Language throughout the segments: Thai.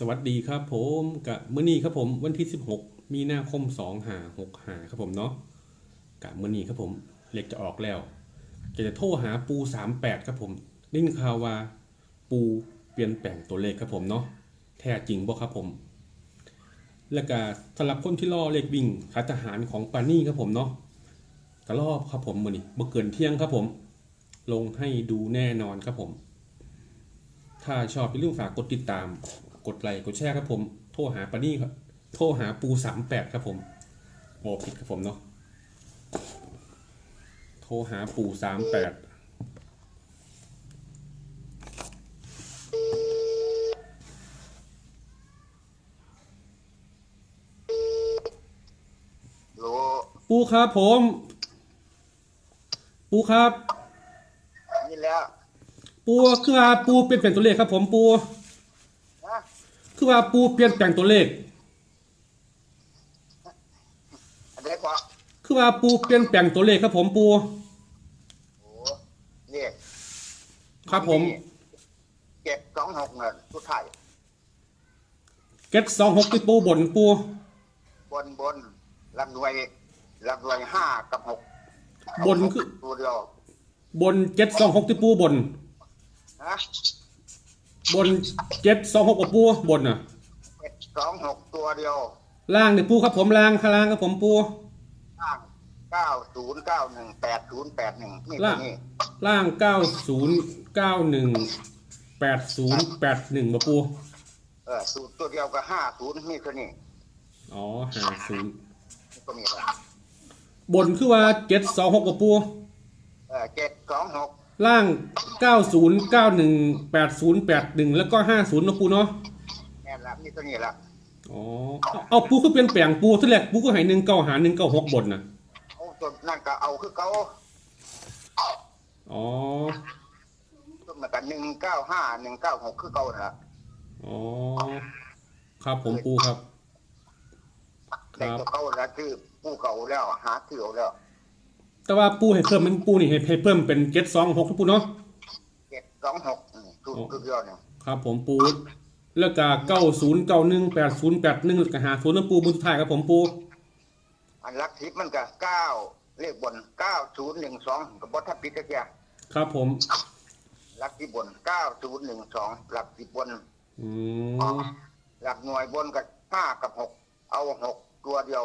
สวัสดีครับผมกะมื้อนี้ครับผมวันที่ 16 มีนาคม2 5 6 5ครับผมเนาะกะมื้อนี้ครับผมเล็กจะออกแล้วจะจะโทรหาปู 38 ครับผมได้ยินข่าวว่าปูเปลี่ยนแปลงตัวเลขครับผมเนาะแท้จริงบ่ครับผม แล้วก็สำหรับคนที่ล่อเลขวิ่งขาทหารของปานี่ครับผมเนาะกระรอบครับผมมื้อนี้บ่เกินเที่ยงครับผม ลงให้ดูแน่นอนครับผม ถ้าชอบอย่าลืมฝากกดติดตาม กดไลค์กดแชร์ครับผม โทรหาปานี่ครับ โทรหาปูสามแปดครับผมโอ้ผิดครับผมเนาะโทรหาปูสามแปดรู้ปูครับผม ปูครับ นี่แล้ว ปูคือว่าปูเปลี่ยนแปลงตัวเลขครับผมปูนะ คือว่าปูเปลี่ยนแปลงตัวเลข อันนี้พอคือว่าปูเปลี่ยนแปลงตัวเลขครับผมปู โอ้นี่ครับผมเก็บสองหกเงินสุดท้ายเก็ตสองหกที่ปูบนปู บนบนลำรวยลำรวยห้ากับหกบนคือ ตัวเดียวบนเจ็ดสองหกที่ปูบน นะ บนเจ็ดสองหกกับปูบนน่ะเก็บสองหกตัวเดียวล่างเนี่ยปูครับผมล่างข้างล่างครับผมปูข้างเก้าศูนย์เก้าหนึ่งแปดศูนย์แปดหนึ่งนี่ตัวล่างนี้ล่างเก้าศูนย์เก้าหนึ่งแปดศูนย์แปดหนึ่งมาปู เออสูตรตัวเดียวกับห้าศูนย์นี่ตัวนี้อ๋อห้าศูนย์นี่ก็มีละบนคือว่าเจ็ดสองหกกับปู เออเจ็ดสองหก ล่างเก้าศูนย์เก้าหนึ่งแปดศูนย์แปดหนึ่งแล้วก็ห้าศูนย์นะปูเนาะแน่ละนี่ตัวนี้ละอ๋อเอาเอาปูคือเปลี่ยนแปลงปูที่แรกปูก็ให้หนึ่งเก้าหาหนึ่งเก้าหกบนน่ะเอาตัวนั่นก็เอาคือเขาอ๋อตัวมันกันหนึ่งเก้าห้าหนึ่งเก้าหกคือเขาน่ะละอ๋อครับผมปูครับ คแต่รับ ตัวเขาแล้วคือผู้เก่าแล้วหาเกี่ยวแล้ว แต่ว่าปูให้เพิ่มเป็นปูนี่ให้ให้เพิ่มเป็นเจ็ดสองหกปูเนาะเจ็ดสองหกสูตรคือเดียวเนี่ยครับ ผมปูแล้วก็เก้าศูนย์เก้าหนึ่งแปดศูนย์แปดหนึ่งแล้วก็หาศูนย์นะปูบุญสุดท้ายครับผมปู อันลักทิพย์มันก็เก้าเลขบนเก้าศูนย์หนึ่งสองกับบทับปิดตะเกียครับผมลักที่บนเก้าศูนย์หนึ่งสองหลักที่บนอืมหลักหน่วยบนกับห้ากับหกเอาหกตัวเดียว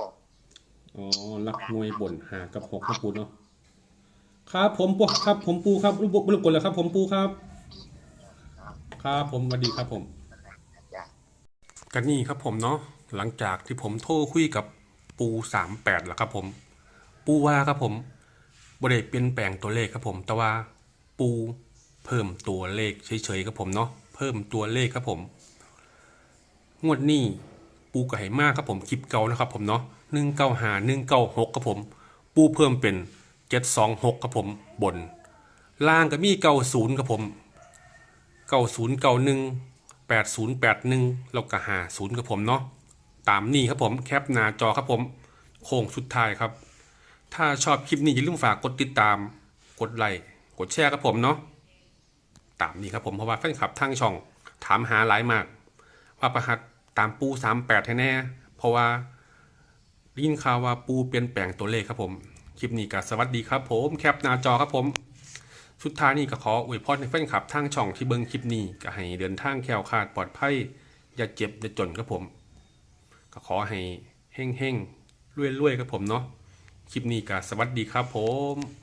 อ๋อรักมวยบ่นหากับหกนะปูเนาะครับผมปูครับ ผมปูครับรูปรูปกดเลยครับ ผมปูครับ ครับผมสวัสดีครับผมกันนี่ครับผมเนาะหลังจากที่ผมโทรคุยกับปูสามแปดแล้วครับผม ปูว่าครับผมบริเปลี่ยนแปลงตัวเลขครับผมแต่ว่าปูเพิ่มตัวเลขเฉยๆครับผมเนาะเพิ่มตัวเลขครับผม งวดนี้ ปูกับไหมากครับผมคลิปเก่านะครับผมเนาะหนึ่งเก้าหาหนึ่งเก้าหกครับผม ปูเพิ่มเป็นเจ็ดสองหกครับผมบน ล่างก็มีเก้าศูนย์ครับผมเก้าศูนย์เก้าหนึ่งแปดศูนย์แปดหนึ่งแล้วก็หาศูนย์ครับผมเนาะตามนี้ครับผมแคปหน้าจอครับผม โค้งสุดท้ายครับ ถ้าชอบคลิปนี้อย่าลืมฝากกดติดตาม กดไลค์กดแชร์ครับผมเนาะตามนี้ครับผมเพราะว่าแฟนคลับทางช่องถามหาหลายมาก ว่าประหัด ตามปูสามแปดแน่ๆเพราะว่าได้ยินข่าวว่าปูเปลี่ยนแปลงตัวเลขครับผม คลิปนี้ก็สวัสดีครับผมแคปหน้าจอครับผม สุดท้ายนี้ก็ขออวยพรในแฟนคลับทางช่องที่เบิ่งคลิปนี้ก็ให้เดินทางแคล้วคลาดปลอดภัยอย่าเจ็บอย่าจนครับผม ก็ขอให้เฮ่งๆรวยๆครับผมเนาะคลิปนี้ก็สวัสดีครับผม